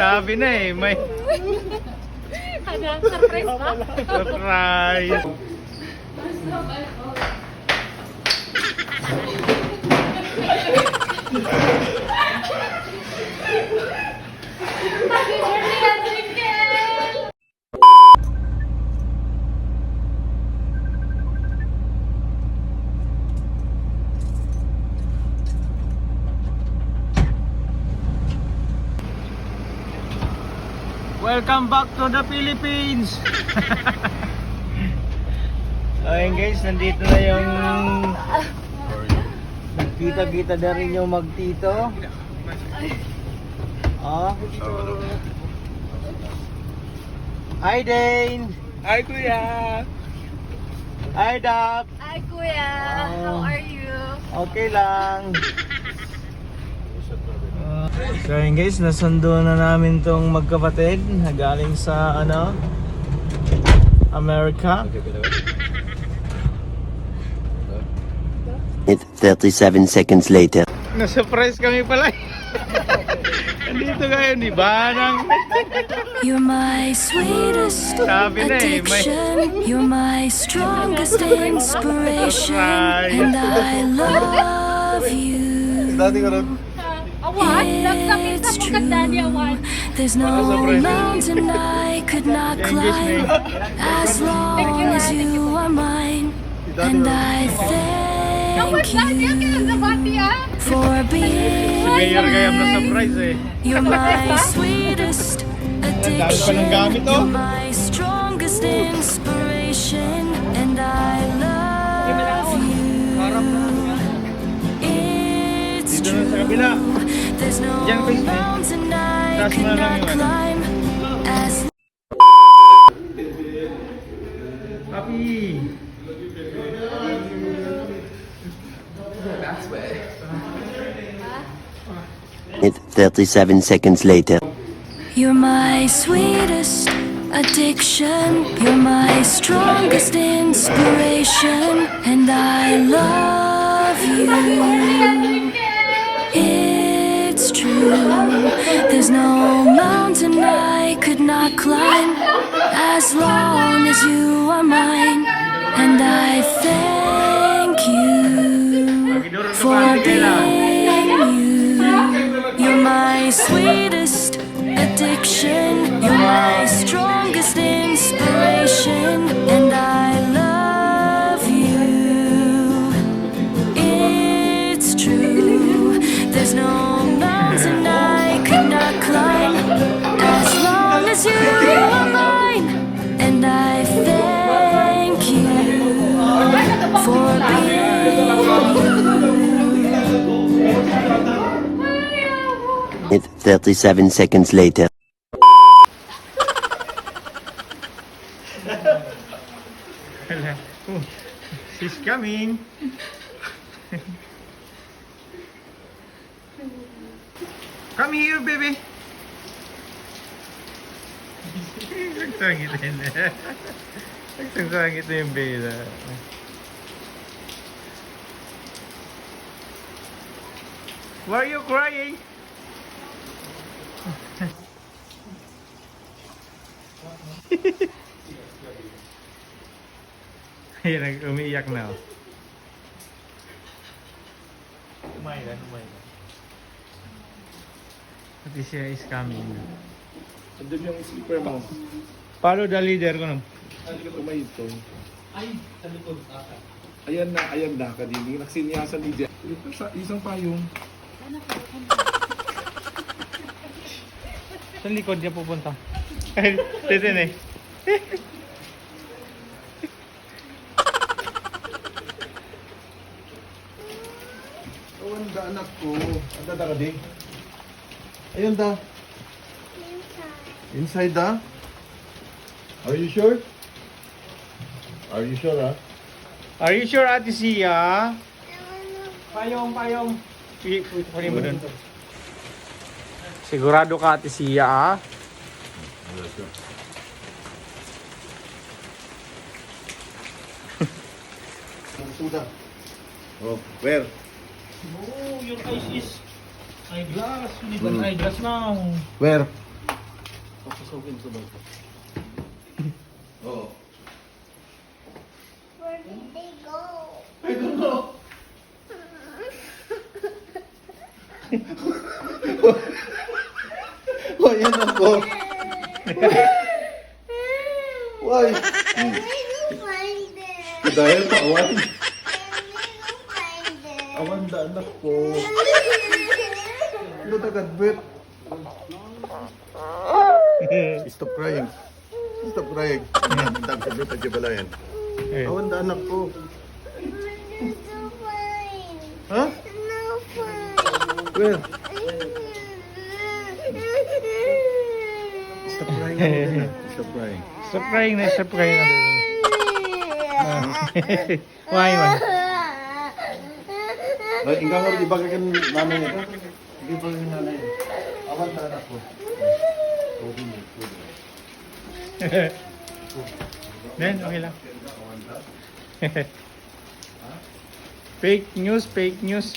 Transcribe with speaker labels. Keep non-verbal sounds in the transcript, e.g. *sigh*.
Speaker 1: Sabi na eh, may
Speaker 2: Hanggang surprise ba?
Speaker 1: surprise. Welcome back to the Philippines! *laughs* Ayun guys, nandito na yung Kita-kita na rin yung magtito. Ah. Hi Dane!
Speaker 3: Hi, Kuya!
Speaker 1: Hi Dap!
Speaker 2: Hi, Kuya!
Speaker 1: Oh.
Speaker 2: How are you?
Speaker 1: Okay lang. So yun guys, nasundo na namin tong magkapatid na galing sa ano America.
Speaker 4: It 37 seconds later.
Speaker 1: Na-surprise kami pala. *laughs* Nandito kayo, di ba? Nang
Speaker 5: You're my sweetest
Speaker 1: sabi na eh, may
Speaker 5: addiction. You're my strongest inspiration. And I love you.
Speaker 2: Awan? Nagsabi sa
Speaker 5: It's
Speaker 2: mga daddy awan.
Speaker 5: There's no mountain I could *laughs* not climb as long as you are mine. And I
Speaker 2: Awan,
Speaker 5: thank you
Speaker 2: kinasabati ah.
Speaker 5: for *laughs* being
Speaker 1: Mayor kaya na-surprise eh.
Speaker 5: You're my *laughs* sweetest addiction.
Speaker 1: oh.
Speaker 5: You're my strongest inspiration, and I love you. It's
Speaker 1: sa kabila.
Speaker 5: true. There's no
Speaker 1: Diyan, please, eh. Taas mo na lang yung ano.
Speaker 5: climb as
Speaker 1: Happy!
Speaker 4: It 37 seconds later.
Speaker 5: You're my sweetest addiction. You're my strongest inspiration. And I love you. It's true. There's no mountain I could not climb as long as you are mine. And I thank you for being you. You're my sweetest addiction. You're my strongest
Speaker 4: 37 seconds later. *laughs*
Speaker 1: She's coming. Come here, baby. Nagsangit. Why are you crying? *laughs* Ayun, nag- umiiyak na. oh. Umay na. Pati siya is coming.
Speaker 3: Andun yung sleeper mo.
Speaker 1: Follow the leader ko no.
Speaker 3: Hindi ka tumahito. Ay, sa likod. Ayan na, ayan na, kadili. Nagsinyasan ni Jeff. Sa isang payong.
Speaker 1: Sa likod niya pupunta. *laughs* Ay, titin eh.
Speaker 3: Oh, ang da, anak ko. Ang da, ka din. Ayun da. Inside da? Are you sure? Are you sure, ah?
Speaker 1: Are you sure Ate Sia? Payong, payong. Sige, kunin mo dun. Sigurado ka Ate Sia ah?
Speaker 3: Suda. Oh, where?
Speaker 1: Oh, your eyes is Eyeglass. You need an eyeglass now.
Speaker 3: Where? Papasukin ko ba? Oo.
Speaker 6: Where did they go?
Speaker 3: I don't know. Why yan ako? *laughs* Why? Dahil pa awan. Da anak ko. Ano tagad bet? *laughs* Stop crying. Stop crying. Dam sa bet aja balayan. Awan da anak ko. Ha?
Speaker 6: Fine.
Speaker 3: Where? Stop crying. *laughs* Stop crying.
Speaker 1: Stop crying na, stop crying na. *laughs* Why man?
Speaker 3: Ay, ingkang nga di ba kan nanay ito? Di ba kan nanay? Awan anak ko. *laughs*
Speaker 1: Then, okay lang. *laughs* fake news, fake news.